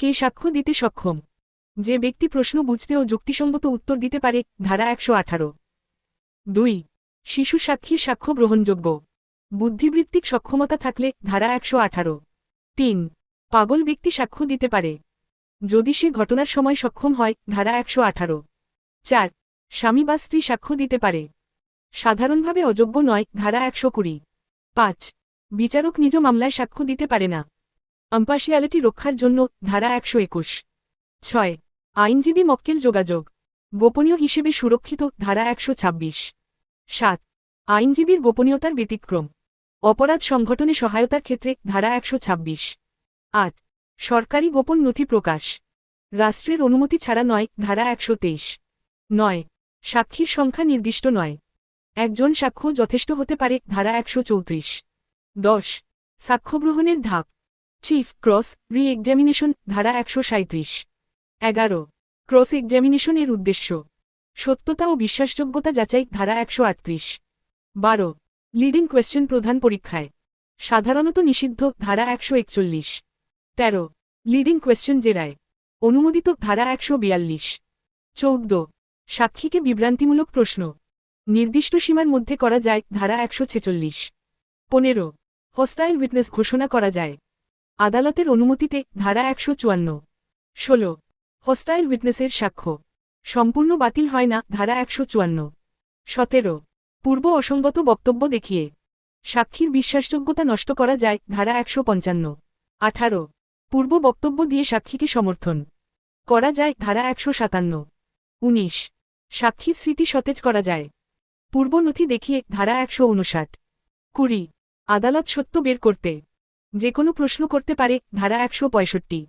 কে সাক্ষ্য দিতে সক্ষম? যে ব্যক্তি প্রশ্ন বুঝতে ও যুক্তিসঙ্গত উত্তর দিতে পারে, ধারা একশো আঠারো। দুই। শিশু সাক্ষীর সাক্ষ্য গ্রহণযোগ্য। বুদ্ধিবৃত্তিক সক্ষমতা থাকলে, ধারা একশো আঠারো। তিন। পাগল ব্যক্তি সাক্ষ্য দিতে পারে। যদি সে ঘটনার সময় সক্ষম হয়, ধারা একশো আঠারো। চার। স্বামী বা স্ত্রী সাক্ষ্য দিতে পারে। সাধারণভাবে অযোগ্য নয়, ধারা একশো কুড়ি। পাঁচ। বিচারক নিজ মামলায় সাক্ষ্য দিতে পারে না। আম্পার্শিয়ালিটি রক্ষার জন্য ধারা একশো একুশ। ছয়, আইনজীবী মক্কেল যোগাযোগ। গোপনীয় হিসেবে সুরক্ষিত ধারা একশো ছাব্বিশ। সাত, আইনজীবীর গোপনীয়তার ব্যতিক্রম। অপরাধ সংগঠনে সহায়তার ক্ষেত্রে ধারা একশো ছাব্বিশ। আট, সরকারি গোপন নথি প্রকাশ। রাষ্ট্রের অনুমতি ছাড়া নয়, ধারা একশো তেইশ। নয়, সাক্ষীর সংখ্যা নির্দিষ্ট নয়। একজন সাক্ষ্য যথেষ্ট হতে পারে, ধারা একশো চৌত্রিশ। দশ সাক্ষ্যগ্রহণের ধাপ। চিফ ক্রস রি এক্সামিনেশন ধারা একশো সাঁত্রিশ এগারো। ক্রস এক্সামিনেশন এর উদ্দেশ্য। সত্যতা ও বিশ্বাসযোগ্যতা যাচাই, ধারা একশো আটত্রিশ। বারো। লিডিং কোয়েশ্চেন প্রধান পরীক্ষায়। সাধারণত নিষিদ্ধ, ধারা একশো একচল্লিশ। তেরো। লিডিং কোয়েশ্চেন জেরায়। অনুমোদিত, ধারা একশো বিয়াল্লিশ। চৌদ্দ। সাক্ষীকে বিভ্রান্তিমূলক প্রশ্ন। নির্দিষ্ট সীমার মধ্যে করা যায়, ধারা একশো ছেচল্লিশ। পনেরো। হস্টাইল উইটনেস ঘোষণা করা যায়। আদালতের অনুমতিতে ধারা একশো চুয়ান্ন। ষোলো। হস্টাইল উইটনেসের সাক্ষ্য। সম্পূর্ণ বাতিল হয় না ধারা একশো চুয়ান্ন। সতেরো। পূর্ব অসঙ্গত বক্তব্য দেখিয়ে। সাক্ষীর বিশ্বাসযোগ্যতা নষ্ট করা যায় ধারা একশো পঞ্চান্ন। আঠারো। পূর্ব বক্তব্য দিয়ে সাক্ষীকে সমর্থন করা যায় ধারা একশো সাতান্ন। উনিশ। সাক্ষীর স্মৃতি সতেজ করা যায়। পূর্ব নথি দেখিয়ে ধারা একশো উনষাট। কুড়ি। আদালত সত্য বের করতে যে কোনো প্রশ্ন করতে পারে ধারা একশো পঁয়ষট্টি।